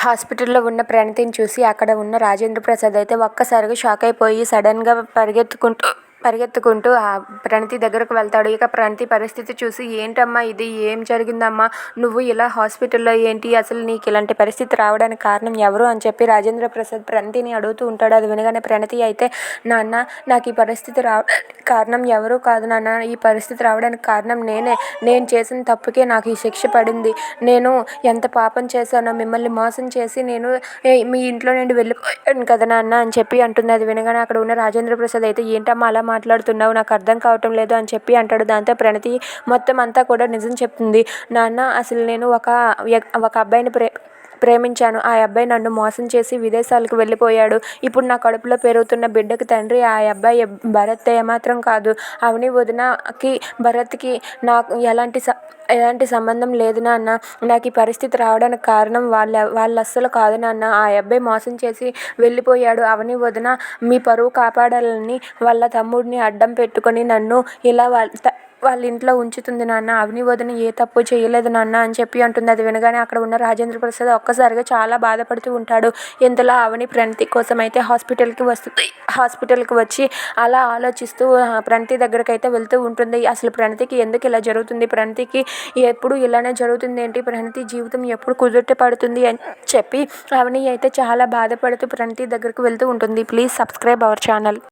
హాస్పిటల్లో ఉన్న ప్రణతిని చూసి అక్కడ ఉన్న రాజేంద్ర ప్రసాద్ అయితే ఒక్కసారిగా షాక్ అయిపోయి సడన్గా పరిగెత్తుకుంటూ పరిగెత్తుకుంటూ ఆ ప్రణతి దగ్గరకు వెళ్తాడు. ఇక ప్రణతి పరిస్థితి చూసి ఏంటమ్మా ఇది? ఏం జరిగిందమ్మా? నువ్వు ఇలా హాస్పిటల్లో ఏంటి? అసలు నీకు ఇలాంటి పరిస్థితి రావడానికి కారణం ఎవరు? అని చెప్పి రాజేంద్ర ప్రసాద్ ప్రణతిని అడుగుతూ ఉంటాడు. అది వినగానే ప్రణతి అయితే నాన్న నాకు ఈ పరిస్థితి రావడానికి కారణం ఎవరు కాదు నాన్న. ఈ పరిస్థితి రావడానికి కారణం నేనే. నేను చేసిన తప్పుకే నాకు ఈ శిక్ష పడింది. నేను ఎంత పాపం చేశానో మిమ్మల్ని మోసం చేసి నేను మీ ఇంట్లో నుండి వెళ్ళిపోయాను కదా నాన్న అని చెప్పి అంటుంది. అది వినగానే అక్కడ ఉన్న రాజేంద్ర ప్రసాద్ అయితే ఏంటమ్మా అలా మాట్లాడుతున్నావు నాకు అర్థం కావటం లేదు అని చెప్పి అంటాడు. దాంతో ప్రణతి మొత్తం అంతా కూడా నిజం చెప్తుంది. నాన్న అసలు నేను ఒక ఒక అబ్బాయిని ప్రే ప్రేమించాను. ఆ అబ్బాయి నన్ను మోసం చేసి విదేశాలకు వెళ్ళిపోయాడు. ఇప్పుడు నా కడుపులో పెరుగుతున్న బిడ్డకి తండ్రి ఆ అబ్బాయి భరత్ ఏమాత్రం కాదు. అవని వదినకి భరత్కి నాకు ఎలాంటి స ఎలాంటి సంబంధం లేదు నాన్న. నాకు ఈ పరిస్థితి రావడానికి కారణం వాళ్ళ వాళ్ళ అస్సలు కాదు నాన్న. ఆ అబ్బాయి మోసం చేసి వెళ్ళిపోయాడు. అవని వదిన మీ పరువు కాపాడాలని వాళ్ళ తమ్ముడిని అడ్డం పెట్టుకొని నన్ను ఇలా వాళ్ళ వాళ్ళ ఇంట్లో ఉంచుతుంది నాన్న అవని వదిన ఏ తప్పు చేయలేదు నాన్న అని చెప్పి అంటుంది. అది వినగానే అక్కడ ఉన్న రాజేంద్ర ప్రసాద్ ఒక్కసారిగా చాలా బాధపడుతూ ఉంటాడు. ఇంతలో అవని ప్రణతి కోసం అయితే హాస్పిటల్కి వస్తుంది. హాస్పిటల్కి వచ్చి అలా ఆలోచిస్తూ ప్రణతి దగ్గరికి అయితే వెళ్తూ ఉంటుంది. అసలు ప్రణతికి ఎందుకు ఇలా జరుగుతుంది? ప్రణతికి ఎప్పుడు ఇలానే జరుగుతుంది ఏంటి? ప్రణతి జీవితం ఎప్పుడు కుదుట పడుతుంది అని చెప్పి అవని అయితే చాలా బాధపడుతూ ప్రణతి దగ్గరికి వెళ్తూ ఉంటుంది. Please subscribe our channel.